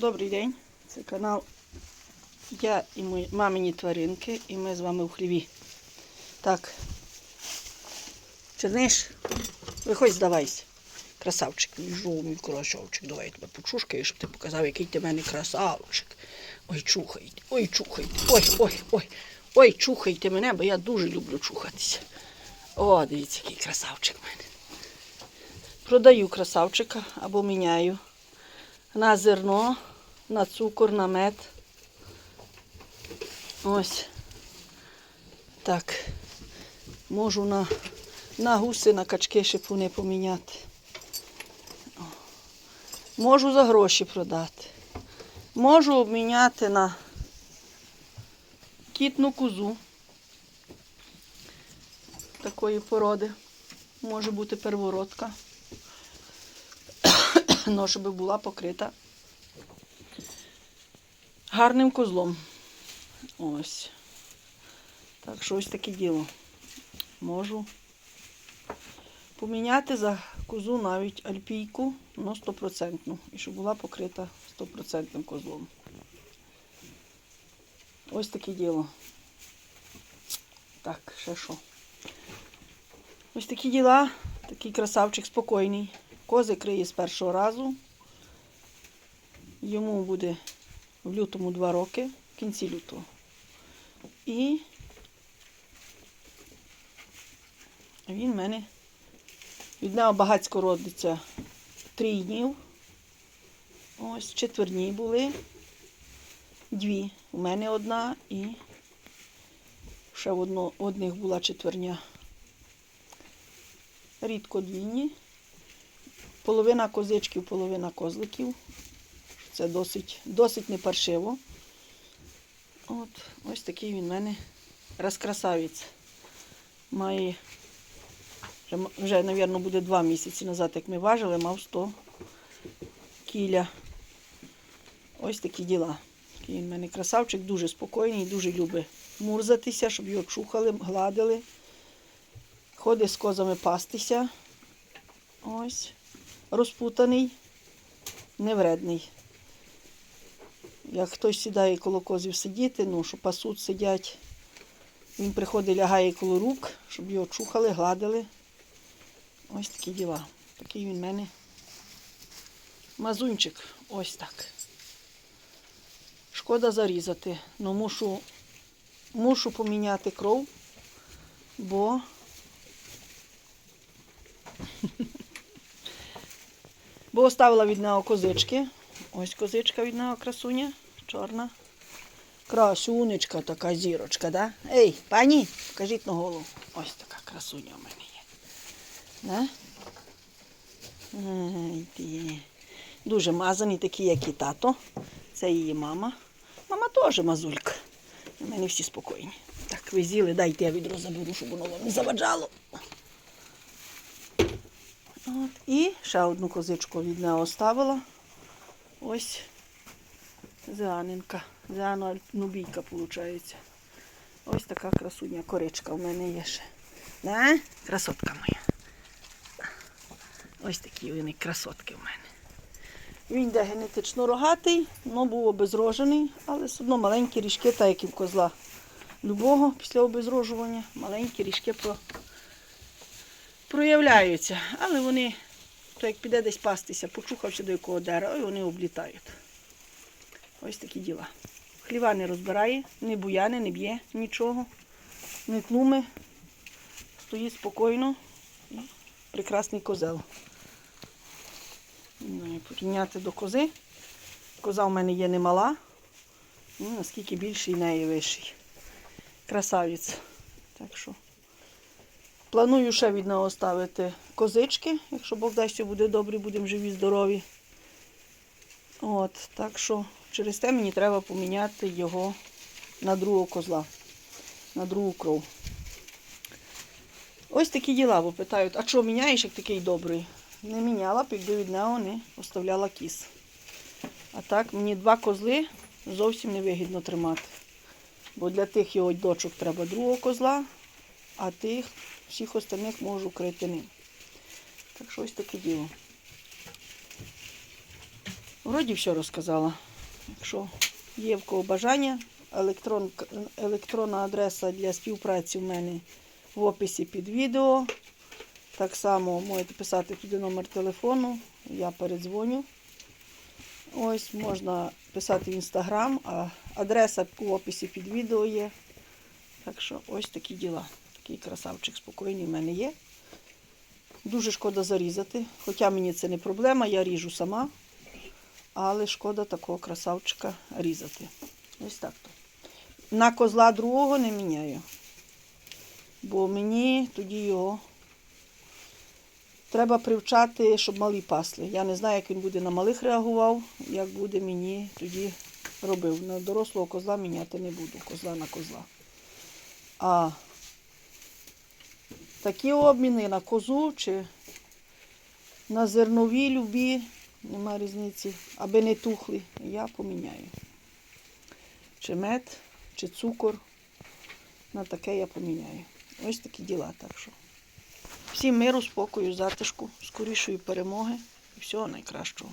Добрий день. Це канал Я і мої мамині тваринки, і ми з вами в хліві. Так. Черниш, виходь, здавайся. Красавчик, біжу, мій красавчик. Давай я тебе почушкаю, щоб ти показав, який ти в мене красавчик. Ой, чухайте, ой, чухайте, ой, ой, ой, ой, чухайте мене, бо я дуже люблю чухатися. О, дивіться, який красавчик в мене. Продаю красавчика або міняю на зерно, на цукор, на мед. Ось. Так. Можу на, на гуси, на качки шипуни поміняти. Можу за гроші продати. Можу обміняти на кітну козу такої породи. Може бути первородка. Ну, щоб була покрита гарним козлом. Ось. Так що ось таке діло. Можу поміняти за козу навіть альпійку, ну, стопроцентну. І щоб була покрита стопроцентним козлом. Ось таке діло. Так, ще що. Ось такі діла. Такий красавчик спокійний. Кози криє з першого разу. Йому буде в лютому 2 роки, в кінці лютого. І він в мене від багацько родиться три днів. Ось четверні були. Дві. У мене одна і ще в одно, одних була четверня. Рідко двійні. Половина козичків, половина козликів. Це досить, досить не паршиво. От, ось такий він в мене розкрасавець. Має, вже, вже, мабуть, буде два місяці назад, як ми важили, мав 100 кіля. Ось такі діла. Такий він в мене красавчик, дуже спокійний, дуже любить мурзатися, щоб його чухали, гладили. Ходить з козами пастися. Ось. Розпутаний, невредний. Як хтось сідає коло козів сидіти, ну, що пасуть, сидять, він приходить, лягає коло рук, щоб його чухали, гладили. Ось такі діла. Такий він в мене. Мазунчик. Ось так. Шкода зарізати. Ну мушу, мушу поміняти кров, бо Бо оставила від нього козички. Ось козичка від нього красуня, чорна. Красунечка така зірочка, да? Ей, пані, покажіть на голову. Ось така красуня в мене є. Да? Ай, ти. Дуже мазаний, такий, як і тато. Це її мама. Мама теж мазулька. У мене всі спокійні. Так, ви з'їли, дайте я відро заберу, щоб воно вам не заваджало. От. І ще одну козичку від нього оставила. Ось Зеанинка. Зеано нубійка, виходить. Ось така красуня коричка в мене є ще. Да? Красотка моя. Ось такі вони красотки в мене. Він йде генетично рогатий, але був обезрожений, але все одно маленькі ріжки, так як і в козла любого після обезрожування, маленькі ріжки про проявляються, але вони, то як піде десь пастися, почухався до якого дерева, і вони облітають. Ось такі діла. Хліва не розбирає, не буяне, не б'є нічого, не тлуми. Стоїть спокійно. І Прекрасний козел. Ну, Порівняти до кози. Коза в мене є немала. Ну, наскільки більший неї вищий. Красавець. Так що. Планую ще від нього ставити козички, якщо Бог дасть, що буде добре, будемо живі, здорові. От, так що через те мені треба поміняти його на другого козла, на другу кров. Ось такі діла, бо питають, а що міняєш, як такий добрий? Не міняла, якби від нього не оставляла кіс. А так мені два козли зовсім не вигідно тримати. Бо для тих його дочок треба другого козла, а тих всіх остальних можу крити ним. Так що ось таке діло. Вроді все розказала. Якщо є в кого бажання, електрон, електронна адреса для співпраці в мене в описі під відео. Так само можете писати туди номер телефону, я передзвоню. Ось можна писати в інстаграм, а адреса в описі під відео є. Так що ось такі діла. Такий красавчик спокійний в мене є. Дуже шкода зарізати. Хоча мені це не проблема, я ріжу сама. Але шкода такого красавчика різати. Ось так то. На козла другого не міняю. Бо мені тоді його треба привчати, щоб малі пасли. Я не знаю, як він буде на малих реагував, як буде мені тоді робив. На дорослого козла міняти не буду, козла на козла. А такі обміни на козу чи на зернові любі, нема різниці, аби не тухли, я поміняю. Чи мед, чи цукор. На таке я поміняю. Ось такі діла. Так що. Всім миру, спокою, затишку, скорішої перемоги і всього найкращого.